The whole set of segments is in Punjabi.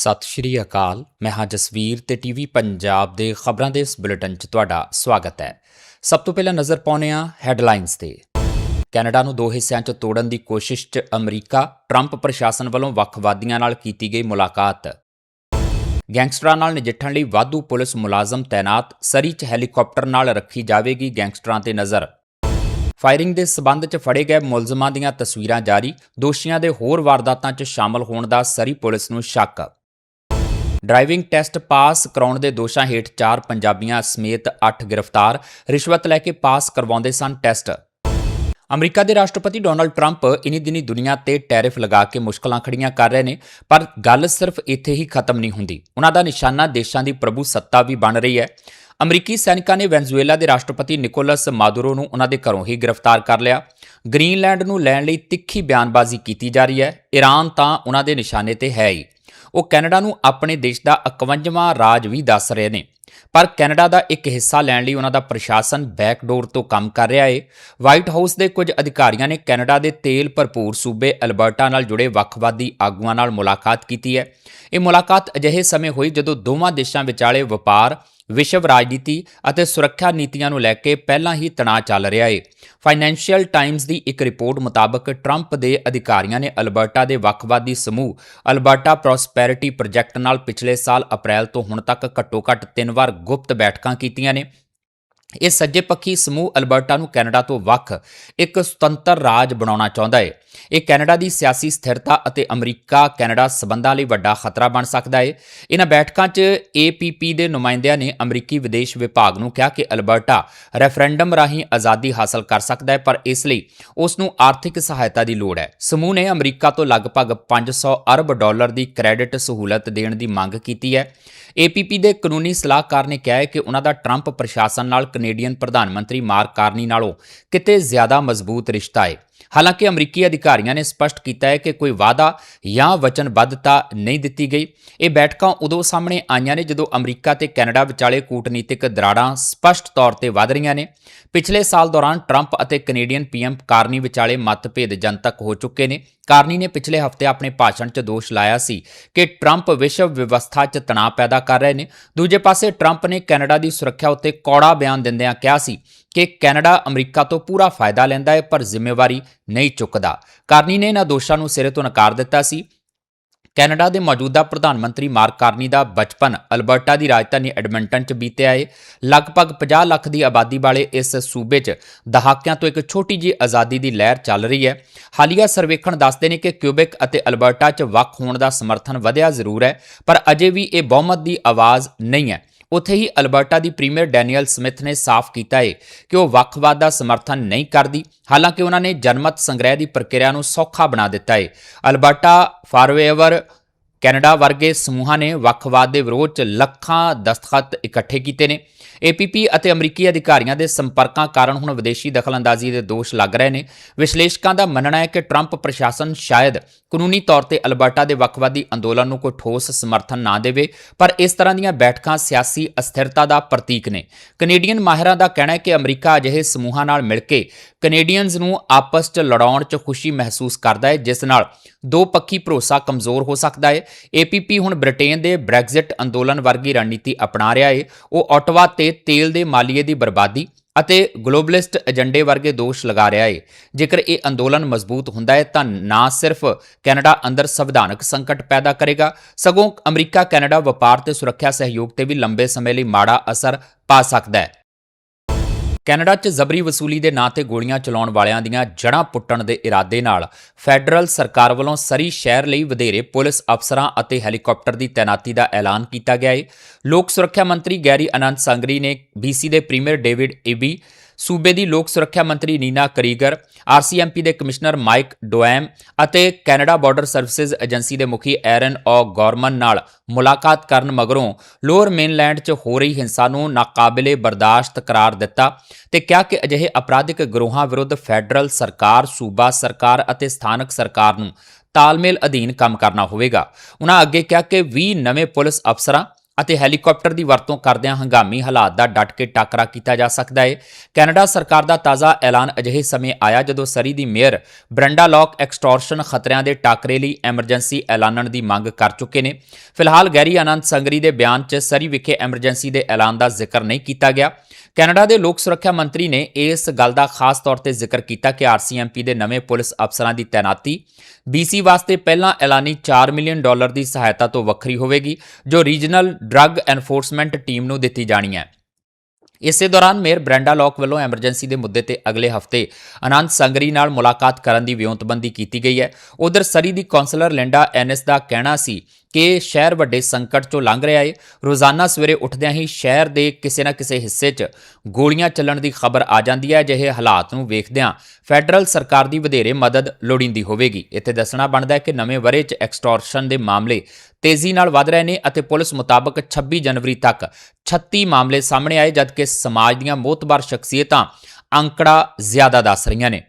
ਸਤਿ ਸ਼੍ਰੀ ਅਕਾਲ। ਮੈਂ ਹਾਂ ਜਸਵੀਰ ਤੇ ਟੀਵੀ ਪੰਜਾਬ ਦੇ ਖਬਰਾਂ ਦੇ ਇਸ ਬੁਲੇਟਿਨ 'ਚ ਤੁਹਾਡਾ ਸਵਾਗਤ ਹੈ। ਸਭ ਤੋਂ ਪਹਿਲਾਂ ਨਜ਼ਰ ਪਾਉਂਦੇ ਹਾਂ ਹੈਡਲਾਈਨਸ ਤੇ। ਕੈਨੇਡਾ ਨੂੰ ਦੋ ਹਿੱਸਿਆਂ 'ਚ ਤੋੜਨ ਦੀ ਕੋਸ਼ਿਸ਼ 'ਚ ਅਮਰੀਕਾ, ਟਰੰਪ ਪ੍ਰਸ਼ਾਸਨ ਵੱਲੋਂ ਵੱਖਵਾਦੀਆਂ ਨਾਲ ਕੀਤੀ ਗਈ ਮੁਲਾਕਾਤ। ਗੈਂਗਸਟਰਾਂ ਨਾਲ ਨਜਿੱਠਣ ਲਈ ਵਾਧੂ ਪੁਲਿਸ ਮੁਲਾਜ਼ਮ ਤਾਇਨਾਤ ਸਰੀ 'ਚ ਹੈਲੀਕਾਪਟਰ ਨਾਲ ਰੱਖੀ ਜਾਵੇਗੀ ਗੈਂਗਸਟਰਾਂ ਤੇ ਨਜ਼ਰ। ਫਾਇਰਿੰਗ ਦੇ ਸਬੰਧ 'ਚ ਫੜੇ ਗਏ ਮੁਲਜ਼ਮਾਂ ਦੀਆਂ ਤਸਵੀਰਾਂ ਜਾਰੀ, ਦੋਸ਼ੀਆਂ ਦੇ ਹੋਰ ਵਾਰਦਾਤਾਂ 'ਚ ਸ਼ਾਮਲ ਹੋਣ ਦਾ ਸਰੀ ਪੁਲਿਸ ਨੂੰ ਸ਼ੱਕ। ਡਰਾਈਵਿੰਗ ਟੈਸਟ ਪਾਸ ਕਰਾਉਣ ਦੇ ਦੋਸ਼ਾਂ ਹੇਠ ਚਾਰ ਪੰਜਾਬੀਆਂ ਸਮੇਤ 8 ਗ੍ਰਿਫਤਾਰ, ਰਿਸ਼ਵਤ ਲੈ ਕੇ ਪਾਸ ਕਰਵਾਉਂਦੇ ਸਨ ਟੈਸਟ। ਅਮਰੀਕਾ ਦੇ ਰਾਸ਼ਟਰਪਤੀ ਡੋਨਲਡ ਟਰੰਪ ਇਨੀ ਦਿਨੀ ਦੁਨੀਆ ਤੇ ਟੈਰਿਫ ਲਗਾ ਕੇ ਮੁਸ਼ਕਲਾਂ ਖੜੀਆਂ ਕਰ ਰਹੇ ਨੇ, ਪਰ ਗੱਲ ਸਿਰਫ ਇੱਥੇ ਹੀ ਖਤਮ ਨਹੀਂ ਹੁੰਦੀ। ਉਹਨਾਂ ਦਾ ਨਿਸ਼ਾਨਾ ਦੇਸ਼ਾਂ ਦੀ ਪ੍ਰਭੂ ਸੱਤਾ ਵੀ ਬਣ ਰਹੀ ਹੈ। ਅਮਰੀਕੀ ਸੈਨਿਕਾਂ ਨੇ ਵੈਨਜ਼ੂਏਲਾ ਦੇ ਰਾਸ਼ਟਰਪਤੀ ਨਿਕੋਲਸ ਮਾਦੁਰੋ ਨੂੰ ਉਹਨਾਂ ਦੇ ਘਰੋਂ ਹੀ ਗ੍ਰਿਫਤਾਰ ਕਰ ਲਿਆ। ਗ੍ਰੀਨਲੈਂਡ ਨੂੰ ਲੈਣ ਲਈ ਤਿੱਖੀ ਬਿਆਨਬਾਜ਼ੀ ਕੀਤੀ ਜਾ ਰਹੀ ਹੈ। ਈਰਾਨ ਤਾਂ ਉਹਨਾਂ ਦੇ ਨਿਸ਼ਾਨੇ ਤੇ ਹੈ ਹੀ। ਉਹ ਕੈਨੇਡਾ ਨੂੰ ਆਪਣੇ ਦੇਸ਼ ਦਾ 51ਵਾਂ ਰਾਜ ਵੀ ਦੱਸ ਰਹੇ ਨੇ। ਪਰ ਕੈਨੇਡਾ ਦਾ ਇੱਕ ਹਿੱਸਾ ਲੈਣ ਲਈ ਉਹਨਾਂ ਦਾ ਪ੍ਰਸ਼ਾਸਨ ਬੈਕਡੋਰ ਤੋਂ ਕੰਮ ਕਰ ਰਿਹਾ ਹੈ ਵਾਈਟ ਹਾਊਸ ਦੇ ਕੁਝ ਅਧਿਕਾਰੀਆਂ ਨੇ ਕੈਨੇਡਾ ਦੇ ਤੇਲ ਭਰਪੂਰ ਸੂਬੇ ਅਲਬਰਟਾ ਨਾਲ ਜੁੜੇ ਵੱਖਵਾਦੀ ਆਗੂਆਂ ਨਾਲ ਮੁਲਾਕਾਤ ਕੀਤੀ ਹੈ। ਇਹ ਮੁਲਾਕਾਤ ਅਜਿਹੇ ਸਮੇਂ ਹੋਈ ਜਦੋਂ ਦੋਵਾਂ ਦੇਸ਼ਾਂ ਵਿਚਾਲੇ ਵਪਾਰ, ਵਿਸ਼ਵ ਰਾਜਨੀਤੀ ਅਤੇ ਸੁਰੱਖਿਆ ਨੀਤੀਆਂ ਨੂੰ ਲੈ ਕੇ ਪਹਿਲਾਂ ਹੀ ਤਣਾਅ ਚੱਲ ਰਿਹਾ ਹੈ ਫਾਈਨੈਂਸ਼ੀਅਲ ਟਾਈਮਜ਼ ਦੀ ਇੱਕ ਰਿਪੋਰਟ ਮੁਤਾਬਕ ਟਰੰਪ ਦੇ ਅਧਿਕਾਰੀਆਂ ਨੇ ਅਲਬਰਟਾ ਦੇ ਵੱਖਵਾਦੀ ਸਮੂਹ ਅਲਬਰਟਾ ਪ੍ਰੋਸਪੈਰਿਟੀ ਪ੍ਰੋਜੈਕਟ ਨਾਲ ਪਿਛਲੇ ਸਾਲ ਅਪ੍ਰੈਲ ਤੋਂ ਹੁਣ ਤੱਕ ਘੱਟੋ-ਘੱਟ ਤਿੰਨ ਵਾਰ ਗੁਪਤ ਬੈਠਕਾਂ ਕੀਤੀਆਂ ਨੇ। ਇਹ ਸੱਜੇ ਪੱਖੀ ਸਮੂਹ ਅਲਬਰਟਾ ਨੂੰ ਕੈਨੇਡਾ ਤੋਂ ਵੱਖ ਇੱਕ ਸੁਤੰਤਰ ਰਾਜ ਬਣਾਉਣਾ ਚਾਹੁੰਦਾ ਹੈ। ਇਹ ਕੈਨੇਡਾ ਦੀ ਸਿਆਸੀ ਸਥਿਰਤਾ ਅਤੇ ਅਮਰੀਕਾ ਕੈਨੇਡਾ ਸਬੰਧਾਂ ਲਈ ਵੱਡਾ ਖਤਰਾ ਬਣ ਸਕਦਾ ਹੈ। ਇਹਨਾਂ ਬੈਠਕਾਂ 'ਚ APP ਦੇ ਨੁਮਾਇੰਦਿਆਂ ਨੇ ਅਮਰੀਕੀ ਵਿਦੇਸ਼ ਵਿਭਾਗ ਨੂੰ ਕਿਹਾ ਕਿ ਅਲਬਰਟਾ ਰੈਫਰੈਂਡਮ ਰਾਹੀਂ ਆਜ਼ਾਦੀ ਹਾਸਲ ਕਰ ਸਕਦਾ ਹੈ, ਪਰ ਇਸ ਲਈ ਉਸ ਨੂੰ ਆਰਥਿਕ ਸਹਾਇਤਾ ਦੀ ਲੋੜ ਹੈ। ਸਮੂਹ ਨੇ ਅਮਰੀਕਾ ਤੋਂ ਲਗਭਗ 500 ਅਰਬ ਡਾਲਰ ਦੀ ਕ੍ਰੈਡਿਟ ਸਹੂਲਤ ਦੇਣ ਦੀ ਮੰਗ ਕੀਤੀ ਹੈ। APP ਦੇ ਕਾਨੂੰਨੀ ਸਲਾਹਕਾਰ ਨੇ ਕਿਹਾ ਹੈ ਕਿ ਉਹਨਾਂ ਦਾ ਟਰੰਪ ਪ੍ਰਸ਼ਾਸਨ ਨਾਲ ਕੈਨੇਡੀਅਨ ਪ੍ਰਧਾਨ ਮੰਤਰੀ ਮਾਰਕ ਕਾਰਨੀ ਨਾਲੋਂ ਕਿਤੇ ਜ਼ਿਆਦਾ ਮਜ਼ਬੂਤ ਰਿਸ਼ਤਾ ਹੈ ਹਾਲਾਂਕਿ ਅਮਰੀਕੀ ਅਧਿਕਾਰੀਆਂ ਨੇ ਸਪਸ਼ਟ ਕੀਤਾ ਹੈ ਕਿ ਕੋਈ ਵਾਅਦਾ ਜਾਂ ਵਚਨਬੱਧਤਾ ਨਹੀਂ ਦਿੱਤੀ ਗਈ। ਇਹ ਬੈਠਕਾਂ ਉਦੋਂ ਸਾਹਮਣੇ ਆਈਆਂ ਨੇ ਜਦੋਂ ਅਮਰੀਕਾ ਤੇ ਕੈਨੇਡਾ ਵਿਚਾਲੇ ਕੂਟਨੀਤਿਕ ਦਰਾੜਾਂ ਸਪਸ਼ਟ ਤੌਰ ਤੇ ਵਧ ਰਹੀਆਂ ਨੇ। ਪਿਛਲੇ ਸਾਲ ਦੌਰਾਨ ਟਰੰਪ ਅਤੇ ਕੈਨੇਡੀਅਨ ਪੀਐਮ ਕਾਰਨੀ ਵਿਚਾਲੇ ਮਤਭੇਦ ਜਨਤਕ ਹੋ ਚੁੱਕੇ ਨੇ। ਕਾਰਨੀ ਨੇ ਪਿਛਲੇ ਹਫ਼ਤੇ ਆਪਣੇ ਭਾਸ਼ਣ 'ਚ ਦੋਸ਼ ਲਾਇਆ ਸੀ ਕਿ ਟਰੰਪ ਵਿਸ਼ਵ ਵਿਵਸਥਾ 'ਚ ਤਣਾਅ ਪੈਦਾ ਕਰ ਰਹੇ ਨੇ। ਦੂਜੇ ਪਾਸੇ ਟਰੰਪ ਨੇ ਕੈਨੇਡਾ ਦੀ ਸੁਰੱਖਿਆ ਉੱਤੇ ਕੌੜਾ ਬਿਆਨ ਦਿੰਦਿਆਂ ਕਿਹਾ ਸੀ ਕਿ ਕੈਨੇਡਾ ਅਮਰੀਕਾ ਤੋਂ ਪੂਰਾ ਫਾਇਦਾ ਲੈਂਦਾ ਹੈ, ਪਰ ਜ਼ਿੰਮੇਵਾਰੀ ਨਹੀਂ ਚੁੱਕਦਾ। ਕਾਰਨੀ ਨੇ ਇਹਨਾਂ ਦੋਸ਼ਾਂ ਨੂੰ ਸਿਰੇ ਤੋਂ ਨਕਾਰ ਦਿੱਤਾ ਸੀ। ਕੈਨੇਡਾ ਦੇ ਮੌਜੂਦਾ ਪ੍ਰਧਾਨ ਮੰਤਰੀ ਮਾਰਕ ਕਾਰਨੀ ਦਾ ਬਚਪਨ, ਅਲਬਰਟਾ ਦੀ ਰਾਜਧਾਨੀ ਐਡਮਿੰਟਨ 'ਚ ਬੀਤਿਆ ਏ। ਲਗਭਗ 50 ਲੱਖ ਦੀ ਆਬਾਦੀ ਵਾਲੇ ਇਸ ਸੂਬੇ 'ਚ ਦਹਾਕਿਆਂ ਤੋਂ ਇੱਕ ਛੋਟੀ ਜਿਹੀ ਆਜ਼ਾਦੀ ਦੀ ਲਹਿਰ ਚੱਲ ਰਹੀ ਹੈ। ਹਾਲੀਆ ਸਰਵੇਖਣ ਦੱਸਦੇ ਨੇ ਕਿ ਕਿਊਬਿਕ ਅਤੇ ਅਲਬਰਟਾ 'ਚ ਵੱਖ ਹੋਣ ਦਾ ਸਮਰਥਨ ਵਧਿਆ ਜ਼ਰੂਰ ਹੈ, ਪਰ ਅਜੇ ਵੀ ਇਹ ਬਹੁਮਤ ਦੀ ਆਵਾਜ਼ ਨਹੀਂ ਹੈ। ਉੱਥੇ ਹੀ ਅਲਬਰਟਾ ਦੀ ਪ੍ਰੀਮੀਅਰ ਡੈਨੀਅਲ ਸਮਿਥ ਨੇ ਸਾਫ਼ ਕੀਤਾ ਹੈ ਕਿ ਉਹ ਵੱਖਵਾਦ ਦਾ ਸਮਰਥਨ ਨਹੀਂ ਕਰਦੀ, ਹਾਲਾਂਕਿ ਉਹਨਾਂ ਨੇ ਜਨਮਤ ਸੰਗ੍ਰਹਿ ਦੀ ਪ੍ਰਕਿਰਿਆ ਨੂੰ ਸੌਖਾ ਬਣਾ ਦਿੱਤਾ ਹੈ ਅਲਬਰਟਾ ਫਾਰਵੇਵਰ ਕੈਨੇਡਾ ਵਰਗੇ ਸਮੂਹਾਂ ਨੇ ਵੱਖਵਾਦ ਦੇ ਵਿਰੋਧ 'ਚ ਲੱਖਾਂ ਦਸਤਖਤ ਇਕੱਠੇ ਕੀਤੇ ਨੇ। APP ਅਤੇ ਅਮਰੀਕੀ ਅਧਿਕਾਰੀਆਂ ਦੇ ਸੰਪਰਕਾਂ ਕਾਰਨ ਹੁਣ ਵਿਦੇਸ਼ੀ ਦਖਲਅੰਦਾਜ਼ੀ ਦੇ ਦੋਸ਼ ਲੱਗ ਰਹੇ ਨੇ। ਵਿਸ਼ਲੇਸ਼ਕਾਂ ਦਾ ਮੰਨਣਾ ਹੈ ਕਿ ਟਰੰਪ ਪ੍ਰਸ਼ਾਸਨ ਸ਼ਾਇਦ ਕਾਨੂੰਨੀ ਤੌਰ ਤੇ ਅਲਬਰਟਾ ਦੇ ਵੱਖਵਾਦੀ ਅੰਦੋਲਨ ਨੂੰ ਕੋਈ ਠੋਸ ਸਮਰਥਨ ਨਾ ਦੇਵੇ, ਪਰ ਇਸ ਤਰ੍ਹਾਂ ਦੀਆਂ ਬੈਠਕਾਂ ਸਿਆਸੀ ਅਸਥਿਰਤਾ ਦਾ ਪ੍ਰਤੀਕ ਨੇ। ਕੈਨੇਡੀਅਨ ਮਾਹਿਰਾਂ ਦਾ ਕਹਿਣਾ ਹੈ ਕਿ ਅਮਰੀਕਾ ਅਜਿਹੇ ਸਮੂਹਾਂ ਨਾਲ ਮਿਲ ਕੇ ਕੈਨੇਡੀਅਨਜ਼ ਨੂੰ ਆਪਸ 'ਚ ਲੜਾਉਣ 'ਚ ਖੁਸ਼ੀ ਮਹਿਸੂਸ ਕਰਦਾ ਹੈ, ਜਿਸ ਨਾਲ ਦੋ ਪੱਖੀ ਭਰੋਸਾ ਕਮਜ਼ੋਰ ਹੋ ਸਕਦਾ ਹੈ। APP ਹੁਣ ਬ੍ਰਿਟੇਨ ਦੇ ਬ੍ਰੈਗਜ਼ਿਟ ਅੰਦੋਲਨ ਵਰਗੀ ਰਣਨੀਤੀ ਅਪਣਾ ਰਿਹਾ ਏ। ਉਹ ਆਟਵਾ ਤੇ ਤੇਲ ਦੇ ਮਾਲੀਏ ਦੀ ਬਰਬਾਦੀ ਅਤੇ ਗਲੋਬਲਿਸਟ ਏਜੰਡੇ ਵਰਗੇ ਦੋਸ਼ ਲਗਾ ਰਿਹਾ ਏ। ਜੇਕਰ ਇਹ ਅੰਦੋਲਨ ਮਜ਼ਬੂਤ ਹੁੰਦਾ ਹੈ ਤਾਂ ਨਾ ਸਿਰਫ ਕੈਨੇਡਾ ਅੰਦਰ ਸੰਵਿਧਾਨਕ ਸੰਕਟ ਪੈਦਾ ਕਰੇਗਾ, ਸਗੋਂ ਅਮਰੀਕਾ ਕੈਨੇਡਾ ਵਪਾਰ ਤੇ ਸੁਰੱਖਿਆ ਸਹਿਯੋਗ ਤੇ ਵੀ ਲੰਬੇ ਸਮੇਂ ਲਈ ਮਾੜਾ ਅਸਰ ਪਾ ਸਕਦਾ ਹੈ ਕੈਨੇਡਾ 'ਚ ਜ਼ਬਰੀ ਵਸੂਲੀ ਦੇ ਨਾਂ ਤੇ ਗੋਲੀਆਂ ਚਲਾਉਣ ਵਾਲਿਆਂ ਦੀਆਂ ਜੜ੍ਹਾਂ ਪੁੱਟਣ ਦੇ ਇਰਾਦੇ ਨਾਲ ਫੈਡਰਲ ਸਰਕਾਰ ਵੱਲੋਂ ਸਰੀ ਸ਼ਹਿਰ ਲਈ ਵਧੇਰੇ ਪੁਲਿਸ ਅਫਸਰਾਂ ਅਤੇ ਹੈਲੀਕਾਪਟਰ ਦੀ ਤਾਇਨਾਤੀ ਦਾ ਐਲਾਨ ਕੀਤਾ ਗਿਆ ਹੈ ਲੋਕ ਸੁਰੱਖਿਆ ਮੰਤਰੀ ਗੈਰੀ ਅਨੰਤ ਸੰਗਰੀ ਨੇ BC ਦੇ ਪ੍ਰੀਮੀਅਰ ਡੇਵਿਡ ਏਬੀ ਸੂਬੇ ਦੀ ਲੋਕ ਸੁਰੱਖਿਆ ਮੰਤਰੀ ਨੀਨਾ ਕਰੀਗਰ, ਆਰਸੀਐਮਪੀ ਦੇ ਕਮਿਸ਼ਨਰ ਮਾਈਕ ਡੋਐਮ ਅਤੇ ਕੈਨੇਡਾ ਬਾਰਡਰ ਸਰਵਿਸਿਜ਼ ਏਜੰਸੀ ਦੇ ਮੁਖੀ ਐਰਨ ਓ ਗੌਰਮਨ ਨਾਲ ਮੁਲਾਕਾਤ ਕਰਨ ਮਗਰੋਂ ਲੋਅਰ ਮੇਨਲੈਂਡ 'ਚ ਹੋ ਰਹੀ ਹਿੰਸਾ ਨੂੰ ਨਾਕਾਬਲੇ ਬਰਦਾਸ਼ਤ ਕਰਾਰ ਦਿੱਤਾ ਤੇ ਕਿਹਾ ਕਿ ਅਜਿਹੇ ਅਪਰਾਧਿਕ ਗਰੋਹਾਂ ਵਿਰੁੱਧ ਫੈਡਰਲ ਸਰਕਾਰ, ਸੂਬਾ ਸਰਕਾਰ ਅਤੇ ਸਥਾਨਕ ਸਰਕਾਰ ਨੂੰ ਤਾਲਮੇਲ ਅਧੀਨ ਕੰਮ ਕਰਨਾ ਹੋਵੇਗਾ। ਉਹਨਾਂ ਅੱਗੇ ਕਿਹਾ ਕਿ 20 ਨਵੇਂ ਪੁਲਿਸ ਅਫਸਰਾਂ ਅਤੇ ਹੈਲੀਕਾਪਟਰ ਦੀ ਵਰਤੋਂ ਕਰਦਿਆਂ ਹੰਗਾਮੀ ਹਾਲਾਤ ਦਾ ਡਟ ਕੇ ਟਾਕਰਾ ਕੀਤਾ ਜਾ ਸਕਦਾ ਹੈ। ਕੈਨੇਡਾ ਸਰਕਾਰ ਦਾ ਤਾਜ਼ਾ ਐਲਾਨ ਅਜਿਹੇ ਸਮੇਂ ਆਇਆ ਜਦੋਂ ਸਰੀ ਦੀ ਮੇਅਰ ਬ੍ਰੈਂਡਾ ਲੌਕ ਐਕਸਟੋਰਸ਼ਨ ਖਤਰਿਆਂ ਦੇ ਟਾਕਰੇ ਲਈ ਐਮਰਜੈਂਸੀ ਐਲਾਨਣ ਦੀ ਮੰਗ ਕਰ ਚੁੱਕੇ ਨੇ। ਫਿਲਹਾਲ ਗੈਰੀ ਆਨੰਦ ਸੰਗਰੀ ਦੇ ਬਿਆਨ 'ਚ ਸਰੀ ਵਿਖੇ ਐਮਰਜੈਂਸੀ ਦੇ ਐਲਾਨ ਦਾ ਜ਼ਿਕਰ ਨਹੀਂ ਕੀਤਾ ਗਿਆ। ਕੈਨੇਡਾ ਦੇ ਲੋਕ ਸੁਰੱਖਿਆ ਮੰਤਰੀ ਨੇ ਇਸ ਗੱਲ ਦਾ ਖਾਸ ਤੌਰ ਤੇ ਜ਼ਿਕਰ ਕੀਤਾ ਕਿ ਆਰਸੀਐਮਪੀ ਦੇ ਨਵੇਂ ਪੁਲਿਸ ਅਫਸਰਾਂ ਦੀ ਤੈਨਾਤੀ BC ਵਾਸਤੇ ਪਹਿਲਾਂ ਐਲਾਨੀ 4 ਮਿਲੀਅਨ ਡਾਲਰ ਦੀ ਸਹਾਇਤਾ ਤੋਂ ਵੱਖਰੀ ਹੋਵੇਗੀ, ਜੋ ਰੀਜਨਲ ਡਰੱਗ ਐਨਫੋਰਸਮੈਂਟ ਟੀਮ ਨੂੰ ਦਿੱਤੀ ਜਾਣੀ ਹੈ। ਇਸੇ ਦੌਰਾਨ ਮੇਅਰ ਬ੍ਰੈਂਡਾ ਲੌਕ ਵੱਲੋਂ ਐਮਰਜੈਂਸੀ ਦੇ ਮੁੱਦੇ ਤੇ ਅਗਲੇ ਹਫ਼ਤੇ ਆਨੰਦ ਸੰਗਰੀ ਨਾਲ ਮੁਲਾਕਾਤ ਕਰਨ ਦੀ ਵਿਉਂਤਬੰਦੀ ਕੀਤੀ ਗਈ ਹੈ। ਉਧਰ ਸਰੀ ਦੀ ਕਾਉਂਸਲਰ ਲੈਂਡਾ ਐਨਐਸ ਦਾ ਕਹਿਣਾ ਸੀ ਕਿ ਸ਼ਹਿਰ ਵੱਡੇ ਸੰਕਟ ਚੋਂ ਲੰਘ ਰਿਹਾ ਏ। ਰੋਜ਼ਾਨਾ ਸਵੇਰੇ ਉੱਠਦਿਆਂ ਹੀ ਸ਼ਹਿਰ ਦੇ ਕਿਸੇ ਨਾ ਕਿਸੇ ਹਿੱਸੇ 'ਚ ਗੋਲੀਆਂ ਚੱਲਣ ਦੀ ਖਬਰ ਆ ਜਾਂਦੀ ਹੈ, ਅਜਿਹੇ ਹਾਲਾਤ ਨੂੰ ਵੇਖਦਿਆਂ ਫੈਡਰਲ ਸਰਕਾਰ ਦੀ ਵਧੇਰੇ ਮਦਦ ਲੋੜੀਂਦੀ ਹੋਵੇਗੀ। ਇੱਥੇ ਦੱਸਣਾ ਬਣਦਾ ਹੈ ਕਿ ਨਵੇਂ ਵਰੇ 'ਚ ਐਕਸਟੋਰਸ਼ਨ ਦੇ ਮਾਮਲੇ ਤੇਜ਼ੀ ਨਾਲ ਵਧ ਰਹੇ ਨੇ ਅਤੇ ਪੁਲਿਸ ਮੁਤਾਬਕ 26 ਜਨਵਰੀ ਤੱਕ 36 ਮਾਮਲੇ ਸਾਹਮਣੇ ਆਏ, ਜਦਕਿ ਸਮਾਜ ਦੀਆਂ ਮੋਤਬਾਰ ਸ਼ਖਸੀਅਤਾਂ ਅੰਕੜਾ ਜ਼ਿਆਦਾ ਦੱਸ ਰਹੀਆਂ ਨੇ।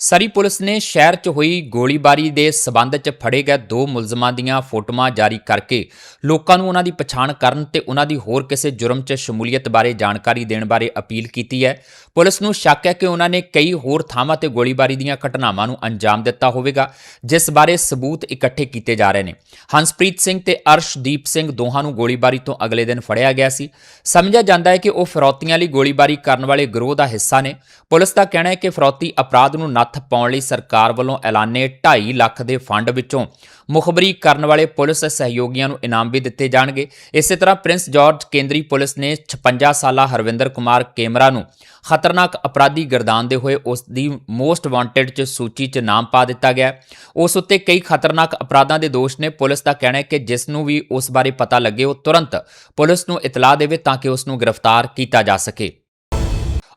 ਸਰੀ ਪੁਲਿਸ ਨੇ ਸ਼ਹਿਰ 'ਚ ਹੋਈ ਗੋਲੀਬਾਰੀ ਦੇ ਸਬੰਧ 'ਚ ਫੜੇ ਗਏ ਦੋ ਮੁਲਜ਼ਮਾਂ ਦੀਆਂ ਫੋਟੋਆਂ ਜਾਰੀ ਕਰਕੇ ਲੋਕਾਂ ਨੂੰ ਉਹਨਾਂ ਦੀ ਪਛਾਣ ਕਰਨ ਤੇ ਉਹਨਾਂ ਦੀ ਹੋਰ ਕਿਸੇ ਜੁਰਮ 'ਚ ਸ਼ਮੂਲੀਅਤ ਬਾਰੇ ਜਾਣਕਾਰੀ ਦੇਣ ਬਾਰੇ ਅਪੀਲ ਕੀਤੀ ਹੈ। ਪੁਲਿਸ ਨੂੰ ਸ਼ੱਕ ਹੈ ਕਿ ਉਹਨਾਂ ਨੇ ਕਈ ਹੋਰ ਥਾਵਾਂ ਤੇ ਗੋਲੀਬਾਰੀ ਦੀਆਂ ਘਟਨਾਵਾਂ ਨੂੰ ਅੰਜਾਮ ਦਿੱਤਾ ਹੋਵੇਗਾ, ਜਿਸ ਬਾਰੇ ਸਬੂਤ ਇਕੱਠੇ ਕੀਤੇ ਜਾ ਰਹੇ ਨੇ। ਹੰਸਪ੍ਰੀਤ ਸਿੰਘ ਤੇ ਅਰਸ਼ਦੀਪ ਸਿੰਘ ਦੋਹਾਂ ਨੂੰ ਗੋਲੀਬਾਰੀ ਤੋਂ ਅਗਲੇ ਦਿਨ ਫੜਿਆ ਗਿਆ ਸੀ। ਸਮਝਿਆ ਜਾਂਦਾ ਹੈ ਕਿ ਉਹ ਫਿਰੌਤੀਆਂ ਲਈ ਗੋਲੀਬਾਰੀ ਕਰਨ ਵਾਲੇ ਗਰੋਹ ਦਾ ਹਿੱਸਾ ਨੇ। ਪੁਲਿਸ ਦਾ ਕਹਿਣਾ ਹੈ ਕਿ ਫਿਰੌਤੀ ਅਪਰਾਧ ਨੂੰ ਨੱਥ ਪਾਉਣ ਲਈ ਸਰਕਾਰ ਵੱਲੋਂ ਐਲਾਨੇ 2.5 ਲੱਖ ਦੇ ਫੰਡ ਵਿੱਚੋਂ ਮੁਖਬਰੀ ਕਰਨ ਵਾਲੇ ਪੁਲਿਸ ਸਹਿਯੋਗੀਆਂ ਨੂੰ ਇਨਾਮ ਵੀ ਦਿੱਤੇ ਜਾਣਗੇ। ਇਸੇ ਤਰ੍ਹਾਂ ਪ੍ਰਿੰਸ ਜਾਰਜ ਕੇਂਦਰੀ ਪੁਲਿਸ ਨੇ 56 ਸਾਲਾ ਹਰਵਿੰਦਰ ਕੁਮਾਰ ਕੇਮਰਾ ਨੂੰ ਖਤਰਨਾਕ ਅਪਰਾਧੀ ਗਰਦਾਨਦੇ ਹੋਏ ਉਸ ਦੀ ਮੋਸਟ ਵਾਂਟਡ 'ਚ ਸੂਚੀ 'ਚ ਨਾਮ ਪਾ ਦਿੱਤਾ ਗਿਆ। ਉਸ ਉੱਤੇ ਕਈ ਖਤਰਨਾਕ ਅਪਰਾਧਾਂ ਦੇ ਦੋਸ਼ ਨੇ। ਪੁਲਿਸ ਦਾ ਕਹਿਣਾ ਹੈ ਕਿ ਜਿਸ ਨੂੰ ਵੀ ਉਸ ਬਾਰੇ ਪਤਾ ਲੱਗੇ, ਉਹ ਤੁਰੰਤ ਪੁਲਿਸ ਨੂੰ ਇਤਲਾਹ ਦੇਵੇ ਤਾਂ ਕਿ ਉਸ ਨੂੰ ਗ੍ਰਿਫਤਾਰ ਕੀਤਾ ਜਾ ਸਕੇ।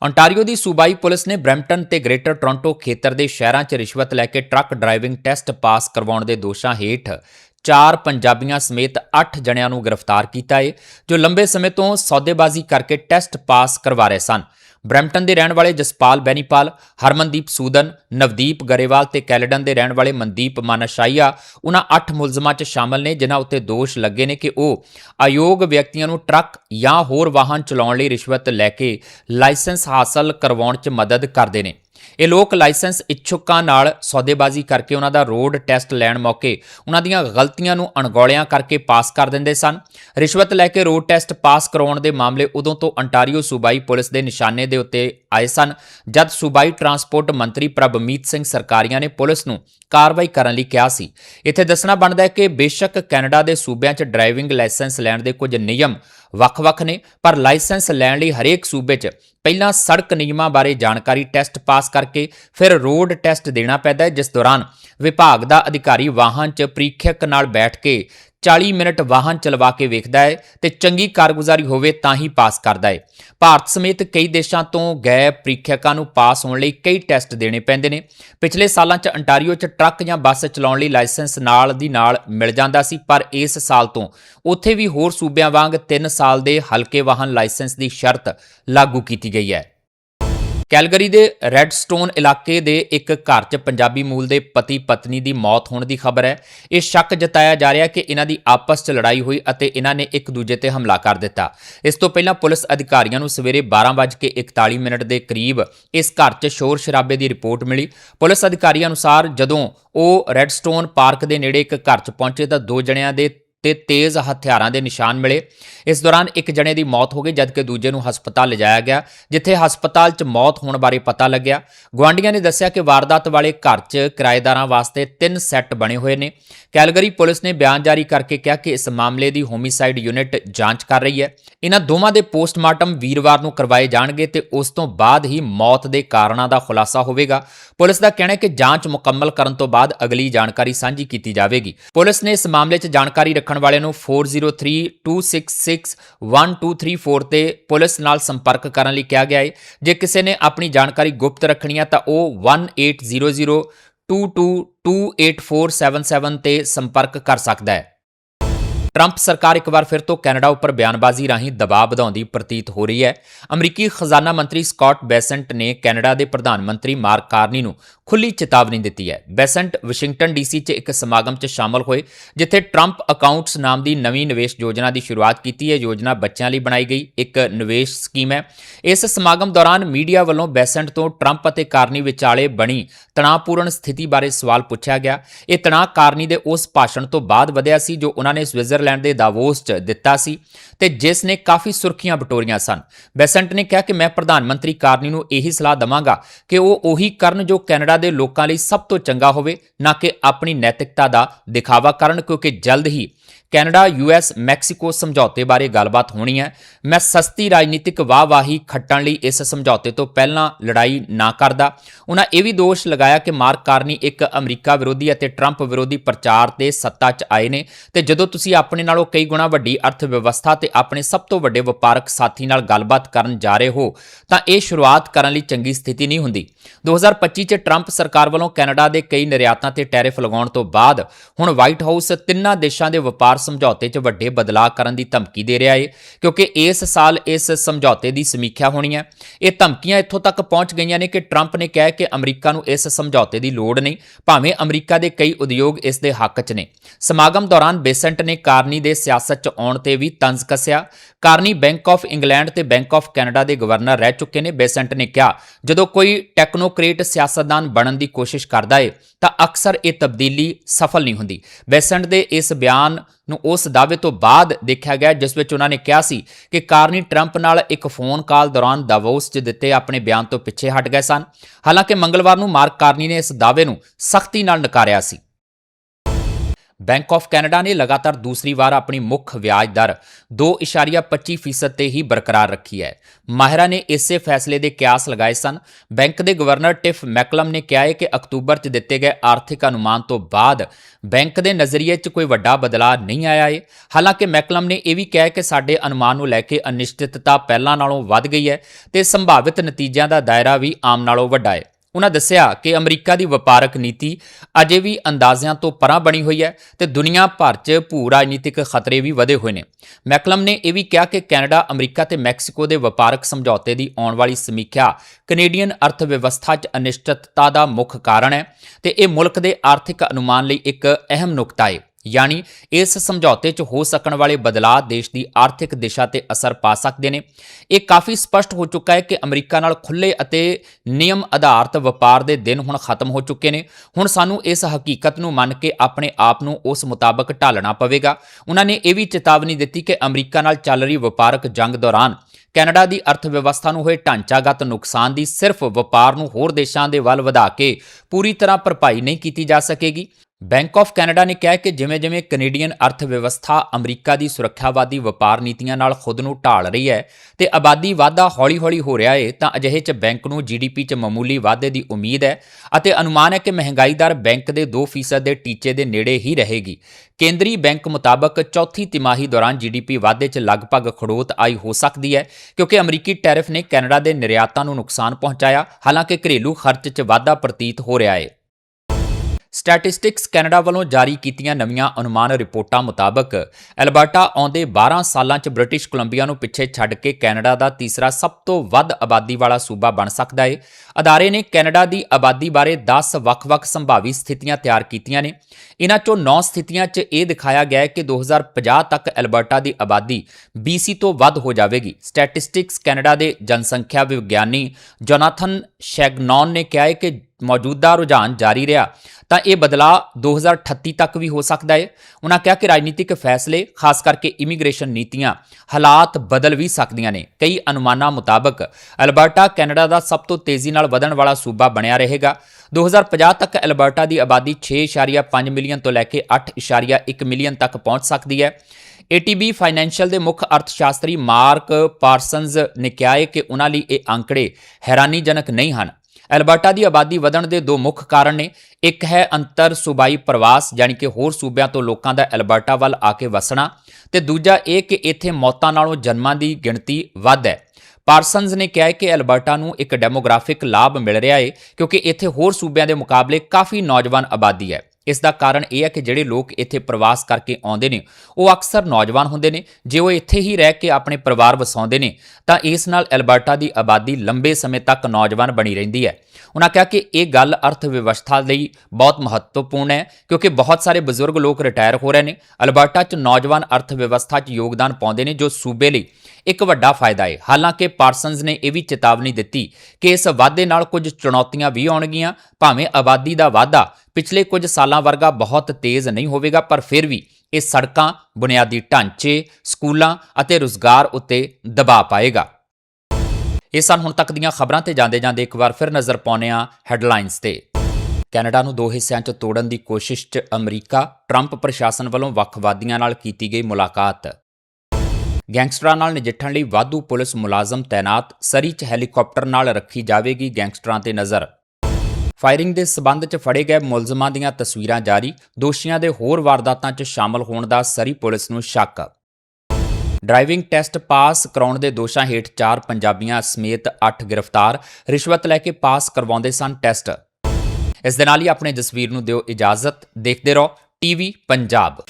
Ontario ਦੀ ਸੂਬਾਈ ਪੁਲਿਸ ਨੇ ਬ੍ਰੈਂਪਟਨ ਤੇ ਗ੍ਰੇਟਰ ਟੋਰਾਂਟੋ ਖੇਤਰ ਦੇ ਸ਼ਹਿਰਾਂ 'ਚ ਰਿਸ਼ਵਤ ਲੈ ਕੇ ਟਰੱਕ ਡਰਾਈਵਿੰਗ ਟੈਸਟ ਪਾਸ ਕਰਵਾਉਣ ਦੇ ਦੋਸ਼ਾਂ ਹੇਠ ਚਾਰ ਪੰਜਾਬੀਆਂ ਸਮੇਤ 8 ਜਣਿਆਂ ਨੂੰ ਗ੍ਰਿਫਤਾਰ ਕੀਤਾ ਹੈ ਜੋ ਲੰਬੇ ਸਮੇਂ ਤੋਂ ਸੌਦੇਬਾਜ਼ੀ ਕਰਕੇ ਟੈਸਟ ਪਾਸ ਕਰਵਾ ਰਹੇ ਸਨ। ਬ੍ਰੈਂਪਟਨ ਦੇ ਰਹਿਣ ਵਾਲੇ ਜਸਪਾਲ ਬੈਨੀਪਾਲ, ਹਰਮਨਦੀਪ ਸੂਦਨ, ਨਵਦੀਪ ਗਰੇਵਾਲ ਤੇ ਕੈਲੇਡਨ ਦੇ ਰਹਿਣ ਵਾਲੇ ਮਨਦੀਪ ਮਾਨਸ਼ਾਈਆ ਉਹਨਾਂ 8 ਮੁਲਜ਼ਮਾਂ 'ਚ ਸ਼ਾਮਲ ਨੇ, ਜਿਨ੍ਹਾਂ ਉੱਤੇ ਦੋਸ਼ ਲੱਗੇ ਨੇ ਕਿ ਉਹ ਅਯੋਗ ਵਿਅਕਤੀਆਂ ਨੂੰ ਟਰੱਕ ਜਾਂ ਹੋਰ ਵਾਹਨ ਚਲਾਉਣ ਲਈ ਰਿਸ਼ਵਤ ਲੈ ਕੇ ਲਾਇਸੈਂਸ ਹਾਸਲ ਕਰਵਾਉਣ 'ਚ ਮਦਦ ਕਰਦੇ ਨੇ। ਇਹ ਲੋਕ ਲਾਇਸੈਂਸ ਇੱਛੁਕਾਂ ਨਾਲ ਸੌਦੇਬਾਜ਼ੀ ਕਰਕੇ ਉਹਨਾਂ ਦਾ ਰੋਡ ਟੈਸਟ ਲੈਣ ਮੌਕੇ ਉਹਨਾਂ ਦੀਆਂ ਗਲਤੀਆਂ ਨੂੰ ਅਣਗੌਲਿਆਂ ਕਰਕੇ ਪਾਸ ਕਰ ਦਿੰਦੇ ਸਨ। ਰਿਸ਼ਵਤ ਲੈ ਕੇ ਰੋਡ ਟੈਸਟ ਪਾਸ ਕਰਾਉਣ ਦੇ ਮਾਮਲੇ ਉਦੋਂ ਤੋਂ ਅੰਟਾਰੀਓ ਸੂਬਾਈ ਪੁਲਿਸ ਦੇ ਨਿਸ਼ਾਨੇ ਦੇ ਉੱਤੇ ਆਏ ਸਨ, ਜਦ ਸੂਬਾਈ ਟਰਾਂਸਪੋਰਟ ਮੰਤਰੀ ਪ੍ਰਭਮੀਤ ਸਿੰਘ ਸਰਕਾਰੀਆ ਨੇ ਪੁਲਿਸ ਨੂੰ ਕਾਰਵਾਈ ਕਰਨ ਲਈ ਕਿਹਾ ਸੀ। ਇੱਥੇ ਦੱਸਣਾ ਬਣਦਾ ਹੈ ਕਿ ਬੇਸ਼ੱਕ ਕੈਨੇਡਾ ਦੇ ਸੂਬਿਆਂ 'ਚ ਡਰਾਈਵਿੰਗ ਲਾਇਸੈਂਸ ਲੈਣ ਦੇ ਕੁਝ ਨਿਯਮ ਵੱਖ-ਵੱਖ ਨੇ, ਪਰ ਲਾਇਸੈਂਸ ਲੈਣ ਲਈ ਹਰੇਕ ਸੂਬੇ 'ਚ ਪਹਿਲਾਂ ਸੜਕ ਨਿਯਮਾਂ ਬਾਰੇ ਜਾਣਕਾਰੀ ਟੈਸਟ ਪਾਸ ਕਰਕੇ ਫਿਰ ਰੋਡ ਟੈਸਟ ਦੇਣਾ ਪੈਂਦਾ ਹੈ, ਜਿਸ ਦੌਰਾਨ ਵਿਭਾਗ ਦਾ ਅਧਿਕਾਰੀ ਵਾਹਨ 'ਚ ਪ੍ਰੀਖਿਅਕ ਨਾਲ ਬੈਠ ਕੇ 40 ਮਿੰਟ ਵਾਹਨ ਚਲਵਾ ਕੇ ਵੇਖਦਾ ਹੈ ਤੇ ਚੰਗੀ ਕਾਰਗੁਜ਼ਾਰੀ ਹੋਵੇ ਤਾਂ ਹੀ ਪਾਸ ਕਰਦਾ ਹੈ। ਭਾਰਤ ਸਮੇਤ ਕਈ ਦੇਸ਼ਾਂ ਤੋਂ ਗਏ ਪ੍ਰੀਖਿਆਕਾਂ ਨੂੰ ਪਾਸ ਹੋਣ ਲਈ ਕਈ ਟੈਸਟ ਦੇਣੇ ਪੈਂਦੇ ਨੇ। ਪਿਛਲੇ ਸਾਲਾਂ 'ਚ ਅੰਟਾਰੀਓ 'ਚ ਟਰੱਕ ਜਾਂ ਬੱਸ ਚਲਾਉਣ ਲਈ ਲਾਇਸੈਂਸ ਨਾਲ ਦੀ ਨਾਲ ਮਿਲ ਜਾਂਦਾ ਸੀ, ਪਰ ਇਸ ਸਾਲ ਤੋਂ ਉੱਥੇ ਵੀ ਹੋਰ ਸੂਬਿਆਂ ਵਾਂਗ 3 ਸਾਲ ਦੇ ਹਲਕੇ ਵਾਹਨ ਲਾਇਸੈਂਸ ਦੀ ਸ਼ਰਤ ਲਾਗੂ ਕੀਤੀ ਗਈ ਹੈ। ਕੈਲਗਰੀ ਦੇ ਰੈਡਸਟੋਨ ਇਲਾਕੇ ਦੇ ਇੱਕ ਘਰ 'ਚ ਪੰਜਾਬੀ ਮੂਲ ਦੇ ਪਤੀ ਪਤਨੀ ਦੀ ਮੌਤ ਹੋਣ ਦੀ ਖਬਰ ਹੈ। ਇਹ ਸ਼ੱਕ ਜਤਾਇਆ ਜਾ ਰਿਹਾ ਕਿ ਇਹਨਾਂ ਦੀ ਆਪਸ 'ਚ ਲੜਾਈ ਹੋਈ ਅਤੇ ਇਹਨਾਂ ਨੇ ਇੱਕ ਦੂਜੇ ਤੇ ਹਮਲਾ ਕਰ ਦਿੱਤਾ। ਇਸ ਤੋਂ ਪਹਿਲਾਂ ਪੁਲਿਸ ਅਧਿਕਾਰੀਆਂ ਨੂੰ ਸਵੇਰੇ 12:41 ਮਿੰਟ ਦੇ ਕਰੀਬ ਇਸ ਘਰ 'ਚ ਸ਼ੋਰ ਸ਼ਰਾਬੇ ਦੀ ਰਿਪੋਰਟ ਮਿਲੀ। ਪੁਲਿਸ ਅਧਿਕਾਰੀਆਂ ਅਨੁਸਾਰ ਜਦੋਂ ਉਹ ਰੈਡਸਟੋਨ ਪਾਰਕ ਦੇ ਨੇੜੇ ਇੱਕ ਘਰ 'ਚ ਪਹੁੰਚੇ ਤਾਂ ਦੋ ਜਣਿਆਂ ਦੇ ਤੇ ਤੇਜ਼ ਹਥਿਆਰਾਂ ਦੇ ਨਿਸ਼ਾਨ ਮਿਲੇ। ਇਸ ਦੌਰਾਨ ਇੱਕ ਜਣੇ ਦੀ ਮੌਤ ਹੋ ਗਈ, ਜਦਕਿ ਦੂਜੇ ਨੂੰ ਹਸਪਤਾਲ ਲਿਜਾਇਆ ਗਿਆ, ਜਿੱਥੇ ਹਸਪਤਾਲ 'ਚ ਮੌਤ ਹੋਣ ਬਾਰੇ ਪਤਾ ਲੱਗਿਆ। ਗਵਾਂਡੀਆਂ ਨੇ ਦੱਸਿਆ ਕਿ ਵਾਰਦਾਤ ਵਾਲੇ ਘਰ 'ਚ ਕਿਰਾਏਦਾਰਾਂ ਵਾਸਤੇ ਤਿੰਨ ਸੈੱਟ ਬਣੇ ਹੋਏ ਨੇ। ਕੈਲਗਰੀ ਪੁਲਿਸ ਨੇ ਬਿਆਨ ਜਾਰੀ ਕਰਕੇ ਕਿਹਾ ਕਿ ਇਸ ਮਾਮਲੇ ਦੀ ਹੋਮਿਸਾਈਡ ਯੂਨਿਟ ਜਾਂਚ ਕਰ ਰਹੀ ਹੈ। ਇਹਨਾਂ ਦੋਵਾਂ ਦੇ ਪੋਸਟਮਾਰਟਮ ਵੀਰਵਾਰ ਨੂੰ ਕਰਵਾਏ ਜਾਣਗੇ ਤੇ ਉਸ ਤੋਂ ਬਾਅਦ ਹੀ ਮੌਤ ਦੇ ਕਾਰਨਾਂ ਦਾ ਖੁਲਾਸਾ ਹੋਵੇਗਾ। ਪੁਲਿਸ ਦਾ ਕਹਿਣਾ ਹੈ ਕਿ ਜਾਂਚ ਮੁਕੰਮਲ ਕਰਨ ਤੋਂ ਬਾਅਦ ਅਗਲੀ ਜਾਣਕਾਰੀ ਸਾਂਝੀ ਕੀਤੀ ਜਾਵੇਗੀ। ਪੁਲਿਸ ਨੇ ਇਸ ਮਾਮਲੇ 'ਚ ਜਾਣਕਾਰੀ ਰੱਖਣ ਵਾਲੇ ਨੂੰ 4032661234 ਤੇ ਪੁਲਿਸ ਨਾਲ ਸੰਪਰਕ ਕਰਨ ਲਈ ਕਿਹਾ ਗਿਆ ਹੈ ਜੇ ਕਿਸੇ ਨੇ ਆਪਣੀ ਜਾਣਕਾਰੀ ਗੁਪਤ ਰੱਖਣੀ ਹੈ ਤਾਂ ਉਹ 180022284777 ਤੇ ਸੰਪਰਕ ਕਰ ਸਕਦਾ ਹੈ। ਟਰੰਪ ਸਰਕਾਰ ਇੱਕ ਵਾਰ ਫਿਰ ਤੋਂ ਕੈਨੇਡਾ ਉੱਪਰ ਬਿਆਨਬਾਜ਼ੀ ਰਾਹੀਂ ਦਬਾਅ ਵਧਾਉਂਦੀ ਪ੍ਰਤੀਤ ਹੋ ਰਹੀ ਹੈ। ਅਮਰੀਕੀ ਖਜ਼ਾਨਾ ਮੰਤਰੀ ਸਕਾਟ ਬੈਸੈਂਟ ਨੇ ਕੈਨੇਡਾ ਦੇ ਪ੍ਰਧਾਨ ਮੰਤਰੀ ਮਾਰਕ ਕਾਰਨੀ ਨੂੰ ਖੁੱਲੀ ਚੇਤਾਵਨੀ ਦਿੱਤੀ ਹੈ। ਬੈਸੈਂਟ ਵਾਸ਼ਿੰਗਟਨ ਡੀਸੀ 'ਚ ਇੱਕ ਸਮਾਗਮ 'ਚ ਸ਼ਾਮਲ ਹੋਏ, ਜਿੱਥੇ ਟਰੰਪ ਅਕਾਊਂਟਸ ਨਾਮ ਦੀ ਨਵੀਂ ਨਿਵੇਸ਼ ਯੋਜਨਾ ਦੀ ਸ਼ੁਰੂਆਤ ਕੀਤੀ ਹੈ। ਯੋਜਨਾ ਬੱਚਿਆਂ ਲਈ ਬਣਾਈ ਗਈ ਇੱਕ ਨਿਵੇਸ਼ ਸਕੀਮ ਹੈ। ਇਸ ਸਮਾਗਮ ਦੌਰਾਨ ਮੀਡੀਆ ਵੱਲੋਂ ਬੈਸੈਂਟ ਤੋਂ ਟਰੰਪ ਅਤੇ ਕਾਰਨੀ ਵਿਚਾਲੇ ਬਣੀ ਤਣਾਅਪੂਰਨ ਸਥਿਤੀ ਬਾਰੇ ਸਵਾਲ ਪੁੱਛਿਆ ਗਿਆ। ਇਹ ਤਣਾਅ ਕਾਰਨੀ ਦੇ ਉਸ ਭਾਸ਼ਣ ਤੋਂ ਬਾਅਦ ਵਧਿਆ ਸੀ, ਜੋ ਉਹਨਾਂ ਨੇ ਸਵਿਟਜ਼ਰਲੈਂਡ ਦੇ ਦਾਵੋਸ 'ਚ ਦਿੱਤਾ ਸੀ ਤੇ ਜਿਸ ਨੇ ਕਾਫੀ ਸੁਰਖੀਆਂ ਬਟੋਰੀਆਂ ਸਨ। ਬੈਸੈਂਟ ਨੇ ਕਿਹਾ ਕਿ ਮੈਂ ਪ੍ਰਧਾਨ ਮੰਤਰੀ ਕਾਰਨੀ ਨੂੰ ਇਹੀ ਸਲਾਹ ਦਵਾਂਗਾ ਕਿ ਉਹ ਉਹੀ ਕਰਨ ਜੋ ਕੈਨੇਡਾ ਦੇ ਲੋਕਾਂ ਲਈ ਸਭ ਤੋਂ ਚੰਗਾ ਹੋਵੇ, ਨਾ ਕਿ ਆਪਣੀ ਨੈਤਿਕਤਾ ਦਾ ਦਿਖਾਵਾ ਕਰਨ, ਕਿਉਂਕਿ ਜਲਦ ਹੀ ਕੈਨੇਡਾ ਯੂਐਸ ਮੈਕਸੀਕੋ ਸਮਝੌਤੇ ਬਾਰੇ ਗੱਲਬਾਤ ਹੋਣੀ ਹੈ। ਮੈਂ ਸਸਤੀ ਰਾਜਨੀਤਿਕ ਵਾਹਵਾਹੀ ਖੱਟਣ ਲਈ ਇਸ ਸਮਝੌਤੇ ਤੋਂ ਪਹਿਲਾਂ ਲੜਾਈ ਨਾ ਕਰਦਾ। ਉਹਨਾਂ ਇਹ ਵੀ ਦੋਸ਼ ਲਗਾਇਆ ਕਿ ਮਾਰਕ ਕਾਰਨੀ ਇੱਕ ਅਮਰੀਕਾ ਵਿਰੋਧੀ ਅਤੇ ਟਰੰਪ ਵਿਰੋਧੀ ਪ੍ਰਚਾਰ ਤੇ ਸੱਤਾ 'ਚ ਆਏ ਨੇ ਤੇ ਜਦੋਂ ਤੁਸੀਂ ਆਪਣੇ ਨਾਲੋਂ ਕਈ ਗੁਣਾ ਵੱਡੀ ਅਰਥ ਵਿਵਸਥਾ ਤੇ ਆਪਣੇ ਸਭ ਤੋਂ ਵੱਡੇ ਵਪਾਰਕ ਸਾਥੀ ਨਾਲ ਗੱਲਬਾਤ ਕਰਨ ਜਾ ਰਹੇ ਹੋ, ਤਾਂ ਇਹ ਸ਼ੁਰੂਆਤ ਕਰਨ ਲਈ ਚੰਗੀ ਸਥਿਤੀ ਨਹੀਂ ਹੁੰਦੀ। 2025 'ਚ ਟਰੰਪ ਸਰਕਾਰ ਵੱਲੋਂ ਕੈਨੇਡਾ ਦੇ ਕਈ ਨਿਰਯਾਤਾਂ ਤੇ ਟੈਰਿਫ ਲਗਾਉਣ ਤੋਂ ਬਾਅਦ ਹੁਣ ਵਾਈਟ ਹਾਊਸ ਤਿੰਨਾਂ ਦੇਸ਼ਾਂ ਦੇ ਵਪਾਰ ਸਮਝੌਤੇ 'ਚ ਵੱਡੇ ਬਦਲਾਅ ਕਰਨ ਦੀ ਧਮਕੀ ਦੇ ਰਿਹਾ ਏ, ਕਿਉਂਕਿ ਇਸ ਸਾਲ ਇਸ ਸਮਝੌਤੇ ਦੀ ਸਮੀਖਿਆ ਹੋਣੀ ਹੈ। ਇਹ ਧਮਕੀਆਂ ਇੱਥੋਂ ਤੱਕ ਪਹੁੰਚ ਗਈਆਂ ਨੇ ਕਿ ਟਰੰਪ ਨੇ ਕਿਹਾ ਕਿ ਅਮਰੀਕਾ ਨੂੰ ਇਸ ਸਮਝੌਤੇ ਦੀ ਲੋੜ ਨਹੀਂ, ਭਾਵੇਂ ਅਮਰੀਕਾ ਦੇ ਕਈ ਉਦਯੋਗ ਇਸ ਦੇ ਹੱਕ 'ਚ ਨੇ। ਸਮਾਗਮ ਦੌਰਾਨ ਬੇਸੈਂਟ ਨੇ ਕਾਰਨੀ ਦੇ ਸਿਆਸਤ 'ਚ ਆਉਣ ਤੇ ਵੀ ਤੰਜ਼ ਕੱਸਿਆ। ਕਾਰਨੀ ਬੈਂਕ ਆਫ ਇੰਗਲੈਂਡ ਤੇ ਬੈਂਕ ਆਫ ਕੈਨੇਡਾ ਦੇ ਗਵਰਨਰ ਰਹਿ ਚੁੱਕੇ ਨੇ। ਬੇਸੈਂਟ ਨੇ ਕਿਹਾ, ਜਦੋਂ ਕੋਈ ਟੈਕਨੋਕ੍ਰੇਟ ਸਿਆਸਤਦਾਨ ਬਣਨ ਦੀ ਕੋਸ਼ਿਸ਼ ਕਰਦਾ ਏ, ਤਾਂ ਅਕਸਰ ਇਹ ਤਬਦੀਲੀ ਸਫਲ ਨਹੀਂ ਹੁੰਦੀ। ਬੇਸੈਂਟ ਦੇ ਇਸ ਬਿਆਨ ਨੂੰ ਉਸ ਦਾਅਵੇ ਤੋਂ ਬਾਅਦ ਦੇਖਿਆ ਗਿਆ, ਜਿਸ ਵਿੱਚ ਉਹਨਾਂ ਨੇ ਕਿਹਾ ਸੀ ਕਿ ਕਾਰਨੀ ਟਰੰਪ ਨਾਲ ਇੱਕ ਫੋਨ ਕਾਲ ਦੌਰਾਨ ਦਾਵੋਸ 'ਚ ਦਿੱਤੇ ਆਪਣੇ ਬਿਆਨ ਤੋਂ ਪਿੱਛੇ ਹਟ ਗਏ ਸਨ। ਹਾਲਾਂਕਿ ਮੰਗਲਵਾਰ ਨੂੰ ਮਾਰਕ ਕਾਰਨੀ ਨੇ ਇਸ ਦਾਅਵੇ ਨੂੰ ਸਖਤੀ ਨਾਲ ਨਕਾਰਿਆ ਸੀ। ਬੈਂਕ ਆਫ ਕੈਨੇਡਾ ਨੇ ਲਗਾਤਾਰ ਦੂਸਰੀ ਵਾਰ ਆਪਣੀ ਮੁੱਖ ਵਿਆਜ ਦਰ 2.25% ਤੇ ਹੀ ਬਰਕਰਾਰ ਰੱਖੀ ਹੈ। ਮਾਹਿਰਾਂ ਨੇ ਇਸੇ ਫੈਸਲੇ ਦੇ ਕਿਆਸ ਲਗਾਏ ਸਨ। ਬੈਂਕ ਦੇ ਗਵਰਨਰ ਟਿਫ ਮੈਕਲਮ ਨੇ ਕਿਹਾ ਹੈ ਕਿ ਅਕਤੂਬਰ 'ਚ ਦਿੱਤੇ ਗਏ ਆਰਥਿਕ ਅਨੁਮਾਨ ਤੋਂ ਬਾਅਦ ਬੈਂਕ ਦੇ ਨਜ਼ਰੀਏ 'ਚ ਕੋਈ ਵੱਡਾ ਬਦਲਾਅ ਨਹੀਂ ਆਇਆ ਹੈ ਹਾਲਾਂਕਿ ਮੈਕਲਮ ਨੇ ਇਹ ਵੀ ਕਿਹਾ ਕਿ ਸਾਡੇ ਅਨੁਮਾਨ ਨੂੰ ਲੈ ਕੇ ਅਨਿਸ਼ਚਿਤਤਾ ਪਹਿਲਾਂ ਨਾਲੋਂ ਵੱਧ ਗਈ ਹੈ ਤੇ ਸੰਭਾਵਿਤ ਨਤੀਜਿਆਂ ਦਾ ਦਾਇਰਾ ਵੀ ਆਮ ਨਾਲੋਂ ਵੱਡਾ ਹੈ ਉਹਨਾਂ ਦੱਸਿਆ ਕਿ ਅਮਰੀਕਾ ਦੀ ਵਪਾਰਕ ਨੀਤੀ ਅਜੇ ਵੀ ਅੰਦਾਜ਼ਿਆਂ ਤੋਂ ਪਰਾਂ ਬਣੀ ਹੋਈ ਹੈ ਤੇ ਦੁਨੀਆ ਭਰ 'ਚ ਭੂ ਰਾਜਨੀਤਿਕ ਖਤਰੇ ਵੀ ਵਧੇ ਹੋਏ ਨੇ। ਮੈਕਲਮ ਨੇ ਇਹ ਵੀ ਕਿਹਾ ਕਿ ਕੈਨੇਡਾ, ਅਮਰੀਕਾ ਤੇ ਮੈਕਸੀਕੋ ਦੇ ਵਪਾਰਕ ਸਮਝੌਤੇ ਦੀ ਆਉਣ ਵਾਲੀ ਸਮੀਖਿਆ ਕੈਨੇਡੀਅਨ ਅਰਥ ਵਿਵਸਥਾ 'ਚ ਅਨਿਸ਼ਚਿਤਤਾ ਦਾ ਮੁੱਖ ਕਾਰਨ ਹੈ ਤੇ ਇਹ ਮੁਲਕ ਦੇ ਆਰਥਿਕ ਅਨੁਮਾਨ ਲਈ ਇੱਕ ਅਹਿਮ ਨੁਕਤਾ ਹੈ ਯਾਨੀ ਇਸ ਸਮਝੌਤੇ 'ਚ ਹੋ ਸਕਣ ਵਾਲੇ ਬਦਲਾਅ ਦੇਸ਼ ਦੀ ਆਰਥਿਕ ਦਿਸ਼ਾ ਤੇ ਅਸਰ ਪਾ ਸਕਦੇ ਨੇ। ਇਹ ਕਾਫੀ ਸਪਸ਼ਟ ਹੋ ਚੁੱਕਾ ਹੈ ਕਿ ਅਮਰੀਕਾ ਨਾਲ ਖੁੱਲੇ ਅਤੇ ਨਿਯਮ ਆਧਾਰਿਤ ਵਪਾਰ ਦੇ ਦਿਨ ਹੁਣ ਖਤਮ ਹੋ ਚੁੱਕੇ ਨੇ। ਹੁਣ ਸਾਨੂੰ ਇਸ ਹਕੀਕਤ ਨੂੰ ਮੰਨ ਕੇ ਆਪਣੇ ਆਪ ਨੂੰ ਉਸ ਮੁਤਾਬਕ ਢਾਲਣਾ ਪਵੇਗਾ। ਉਹਨਾਂ ਨੇ ਇਹ ਵੀ ਚੇਤਾਵਨੀ ਦਿੱਤੀ ਕਿ ਅਮਰੀਕਾ ਨਾਲ ਚੱਲ ਰਹੀ ਵਪਾਰਕ ਜੰਗ ਦੌਰਾਨ ਕੈਨੇਡਾ ਦੀ ਅਰਥ ਵਿਵਸਥਾ ਨੂੰ ਹੋਏ ਢਾਂਚਾਗਤ ਨੁਕਸਾਨ ਦੀ ਸਿਰਫ ਵਪਾਰ ਨੂੰ ਹੋਰ ਦੇਸ਼ਾਂ ਦੇ ਵੱਲ ਵਧਾ ਕੇ ਪੂਰੀ ਤਰ੍ਹਾਂ ਭਰਪਾਈ ਨਹੀਂ ਕੀਤੀ ਜਾ ਸਕੇਗੀ। ਬੈਂਕ ਆਫ ਕੈਨੇਡਾ ਨੇ ਕਿਹਾ ਕਿ ਜਿਵੇਂ-ਜਿਵੇਂ ਕੈਨੇਡੀਅਨ ਅਰਥ ਵਿਵਸਥਾ ਅਮਰੀਕਾ ਦੀ ਸੁਰੱਖਿਆਵਾਦੀ ਵਪਾਰ ਨੀਤੀਆਂ ਨਾਲ ਖੁਦ ਨੂੰ ਢਾਲ ਰਹੀ ਹੈ ਤੇ ਆਬਾਦੀ ਵਾਧਾ ਹੌਲੀ-ਹੌਲੀ ਹੋ ਰਿਹਾ ਹੈ ਤਾਂ ਅਜਿਹੇ 'ਚ ਬੈਂਕ ਨੂੰ ਜੀਡੀਪੀ 'ਚ ਮਾਮੂਲੀ ਵਾਧੇ ਦੀ ਉਮੀਦ ਹੈ ਅਤੇ ਅਨੁਮਾਨ ਹੈ ਕਿ ਮਹਿੰਗਾਈ ਦਰ ਬੈਂਕ ਦੇ 2% ਦੇ ਟੀਚੇ ਦੇ ਨੇੜੇ ਹੀ ਰਹੇਗੀ। ਕੇਂਦਰੀ ਬੈਂਕ ਮੁਤਾਬਕ ਚੌਥੀ ਤਿਮਾਹੀ ਦੌਰਾਨ ਜੀਡੀਪੀ ਵਾਧੇ 'ਚ ਲਗਭਗ ਖੜੋਤ ਆਈ ਹੋ ਸਕਦੀ ਹੈ, ਕਿਉਂਕਿ ਅਮਰੀਕੀ ਟੈਰਿਫ ਨੇ ਕੈਨੇਡਾ ਦੇ ਨਿਰਯਾਤਾਂ ਨੂੰ ਨੁਕਸਾਨ ਪਹੁੰਚਾਇਆ, ਹਾਲਾਂਕਿ ਘਰੇਲੂ ਖਰਚ 'ਚ ਵਾਧਾ ਪ੍ਰਤੀਤ ਹੋ ਰਿਹਾ ਹੈ ਸਟੈਟਿਸਟਿਕਸ ਕੈਨੇਡਾ ਵੱਲੋਂ ਜਾਰੀ ਕੀਤੀਆਂ ਨਵੀਆਂ ਅਨੁਮਾਨ ਰਿਪੋਰਟਾਂ ਮੁਤਾਬਕ, ਐਲਬਰਟਾ ਆਉਂਦੇ 12 ਸਾਲਾਂ 'ਚ ਬ੍ਰਿਟਿਸ਼ ਕੋਲੰਬੀਆ ਨੂੰ ਪਿੱਛੇ ਛੱਡ ਕੇ ਕੈਨੇਡਾ ਦਾ ਤੀਸਰਾ ਸਭ ਤੋਂ ਵੱਧ ਆਬਾਦੀ ਵਾਲਾ ਸੂਬਾ ਬਣ ਸਕਦਾ ਹੈ ਅਦਾਰੇ ਨੇ ਕੈਨੇਡਾ ਦੀ ਆਬਾਦੀ ਬਾਰੇ 10 ਵੱਖ-ਵੱਖ ਸੰਭਾਵੀ ਸਥਿਤੀਆਂ ਤਿਆਰ ਕੀਤੀਆਂ ਨੇ। ਇਹਨਾਂ 'ਚੋਂ 9 ਸਥਿਤੀਆਂ 'ਚ ਇਹ ਦਿਖਾਇਆ ਗਿਆ ਹੈ ਕਿ 2050 ਤੱਕ ਐਲਬਰਟਾ ਦੀ ਆਬਾਦੀ BC ਤੋਂ ਵੱਧ ਹੋ ਜਾਵੇਗੀ। ਸਟੈਟਿਸਟਿਕਸ ਕੈਨੇਡਾ ਦੇ ਜਨਸੰਖਿਆ ਵਿਗਿਆਨੀ ਜੋਨਾਥਨ ਸ਼ੈਗਨੌਨ ਨੇ ਕਿਹਾ ਹੈ ਕਿ ਮੌਜੂਦਾ ਰੁਝਾਨ ਜਾਰੀ ਰਿਹਾ। ਤਾਂ ਇਹ ਬਦਲਾਅ 2038 ਤੱਕ ਵੀ ਹੋ ਸਕਦਾ ਹੈ। ਉਹਨਾਂ ਕਿਹਾ ਕਿ ਰਾਜਨੀਤਿਕ ਫੈਸਲੇ, ਖਾਸ ਕਰਕੇ ਇਮੀਗ੍ਰੇਸ਼ਨ ਨੀਤੀਆਂ, ਹਾਲਾਤ ਬਦਲ ਵੀ ਸਕਦੀਆਂ ਨੇ। ਕਈ ਅਨੁਮਾਨਾਂ ਮੁਤਾਬਕ ਅਲਬਰਟਾ ਕੈਨੇਡਾ ਦਾ ਸਭ ਤੋਂ ਤੇਜ਼ੀ ਨਾਲ ਵਧਣ ਵਾਲਾ ਸੂਬਾ ਬਣਿਆ ਰਹੇਗਾ। 2050 ਤੱਕ ਅਲਬਰਟਾ ਦੀ ਆਬਾਦੀ 6.5 ਮਿਲੀਅਨ ਤੋਂ ਲੈ ਕੇ 8.1 ਮਿਲੀਅਨ ਤੱਕ ਪਹੁੰਚ ਸਕਦੀ ਹੈ। ATB ਫਾਈਨੈਂਸ਼ੀਅਲ ਦੇ ਮੁੱਖ ਅਰਥਸ਼ਾਸਤਰੀ ਮਾਰਕ ਪਾਰਸਨਜ਼ ਨੇ ਕਿਹਾ ਹੈ ਕਿ ਉਹਨਾਂ ਲਈ ਇਹ ਅੰਕੜੇ ਹੈਰਾਨੀਜਨਕ ਨਹੀਂ ਹਨ। ਐਲਬਰਟਾ ਦੀ ਆਬਾਦੀ ਵਧਣ ਦੇ ਦੋ ਮੁੱਖ ਕਾਰਨ ਨੇ। ਇੱਕ ਹੈ ਅੰਤਰ ਸੂਬਾਈ ਪ੍ਰਵਾਸ, ਯਾਨੀ ਕਿ ਹੋਰ ਸੂਬਿਆਂ ਤੋਂ ਲੋਕਾਂ ਦਾ ਐਲਬਰਟਾ ਵੱਲ ਆ ਕੇ ਵਸਣਾ। ਤੇ ਦੂਜਾ ਇਹ ਕਿ ਇੱਥੇ ਮੌਤਾਂ ਨਾਲੋਂ ਜਨਮਾਂ ਦੀ ਗਿਣਤੀ ਵੱਧ ਹੈ। ਪਾਰਸਨਜ਼ ਨੇ ਕਿਹਾ ਕਿ ਐਲਬਰਟਾ ਨੂੰ ਇੱਕ ਡੈਮੋਗ੍ਰਾਫਿਕ ਲਾਭ ਮਿਲ ਰਿਹਾ ਹੈ ਕਿਉਂਕਿ ਇੱਥੇ ਹੋਰ ਸੂਬਿਆਂ ਦੇ ਮੁਕਾਬਲੇ ਕਾਫੀ ਨੌਜਵਾਨ ਆਬਾਦੀ ਹੈ। ਇਸ ਦਾ ਕਾਰਨ ਇਹ ਹੈ ਕਿ ਜਿਹੜੇ ਲੋਕ ਇੱਥੇ ਪ੍ਰਵਾਸ ਕਰਕੇ ਆਉਂਦੇ ਨੇ, ਉਹ ਅਕਸਰ ਨੌਜਵਾਨ ਹੁੰਦੇ ਨੇ, ਜੇ ਉਹ ਇੱਥੇ ਹੀ ਰਹਿ ਕੇ ਆਪਣੇ ਪਰਿਵਾਰ ਵਸਾਉਂਦੇ ਨੇ, ਤਾਂ ਇਸ ਨਾਲ ਐਲਬਰਟਾ ਦੀ ਆਬਾਦੀ ਲੰਬੇ ਸਮੇਂ ਤੱਕ ਨੌਜਵਾਨ ਬਣੀ ਰਹਿੰਦੀ ਹੈ। ਉਹਨਾਂ ਕਿਹਾ ਕਿ ਇਹ ਗੱਲ ਅਰਥ ਵਿਵਸਥਾ ਲਈ ਬਹੁਤ ਮਹੱਤਵਪੂਰਨ ਹੈ, ਕਿਉਂਕਿ ਬਹੁਤ ਸਾਰੇ ਬਜ਼ੁਰਗ ਲੋਕ ਰਿਟਾਇਰ ਹੋ ਰਹੇ ਨੇ। ਅਲਬਰਟਾ 'ਚ ਨੌਜਵਾਨ ਅਰਥ ਵਿਵਸਥਾ 'ਚ ਯੋਗਦਾਨ ਪਾਉਂਦੇ ਨੇ ਜੋ ਸੂਬੇ ਲਈ ਇੱਕ ਵੱਡਾ ਫਾਇਦਾ ਹੈ ਹਾਲਾਂਕਿ ਪਾਰਸਨਸ ਨੇ ਇਹ ਵੀ ਚੇਤਾਵਨੀ ਦਿੱਤੀ ਕਿ ਇਸ ਵਾਧੇ ਨਾਲ ਕੁਝ ਚੁਣੌਤੀਆਂ ਵੀ ਆਉਣਗੀਆਂ, ਭਾਵੇਂ ਆਬਾਦੀ ਦਾ ਵਾਧਾ ਪਿਛਲੇ ਕੁਝ ਸਾਲਾਂ ਵਰਗਾ ਬਹੁਤ ਤੇਜ਼ ਨਹੀਂ ਹੋਵੇਗਾ, ਪਰ ਫਿਰ ਵੀ ਇਹ ਸੜਕਾਂ, ਬੁਨਿਆਦੀ ਢਾਂਚੇ, ਸਕੂਲਾਂ ਅਤੇ ਰੁਜ਼ਗਾਰ ਉੱਤੇ ਦਬਾਅ ਪਾਏਗਾ। ਇਹ ਸਨ ਹੁਣ ਤੱਕ ਦੀਆਂ ਖਬਰਾਂ ਤੇ ਜਾਂਦੇ ਜਾਂਦੇ ਇੱਕ ਵਾਰ ਫਿਰ ਨਜ਼ਰ ਪਾਉਂਦੇ ਹਾਂ ਹੈਡਲਾਈਨਸ ਤੇ। ਕੈਨੇਡਾ ਨੂੰ ਦੋ ਹਿੱਸਿਆਂ 'ਚ ਤੋੜਨ ਦੀ ਕੋਸ਼ਿਸ਼ 'ਚ ਅਮਰੀਕਾ, ਟਰੰਪ ਪ੍ਰਸ਼ਾਸਨ ਵੱਲੋਂ ਵੱਖਵਾਦੀਆਂ ਨਾਲ ਕੀਤੀ ਗਈ ਮੁਲਾਕਾਤ। ਗੈਂਗਸਟਰਾਂ ਨਾਲ ਨਜਿੱਠਣ ਲਈ ਵਾਧੂ ਪੁਲਿਸ ਮੁਲਾਜ਼ਮ ਤਾਇਨਾਤ ਸਰੀ 'ਚ ਹੈਲੀਕਾਪਟਰ ਨਾਲ ਰੱਖੀ ਜਾਵੇਗੀ ਗੈਂਗਸਟਰਾਂ ਤੇ ਨਜ਼ਰ। ਫਾਇਰਿੰਗ ਦੇ ਸਬੰਧ 'ਚ ਫੜੇ ਗਏ ਮੁਲਜ਼ਮਾਂ ਦੀਆਂ ਤਸਵੀਰਾਂ ਜਾਰੀ, ਦੋਸ਼ੀਆਂ ਦੇ ਹੋਰ ਵਾਰਦਾਤਾਂ 'ਚ ਸ਼ਾਮਲ ਹੋਣ ਦਾ ਸਰੀ ਪੁਲਿਸ ਨੂੰ ਸ਼ੱਕ। ਡਰਾਈਵਿੰਗ ਟੈਸਟ ਪਾਸ ਕਰਾਉਣ ਦੇ ਦੋਸ਼ਾਂ ਹੇਠ ਚਾਰ ਪੰਜਾਬੀਆਂ ਸਮੇਤ 8 ਗ੍ਰਿਫਤਾਰ, ਰਿਸ਼ਵਤ ਲੈ ਕੇ ਪਾਸ ਕਰਵਾਉਂਦੇ ਸਨ ਟੈਸਟ। ਇਸ ਦੇ ਨਾਲ ਹੀ ਆਪਣੇ ਜਸਵੀਰ ਨੂੰ ਦਿਓ ਇਜਾਜ਼ਤ, ਦੇਖਦੇ ਰਹੋ, ਟੀਵੀ ਪੰਜਾਬ।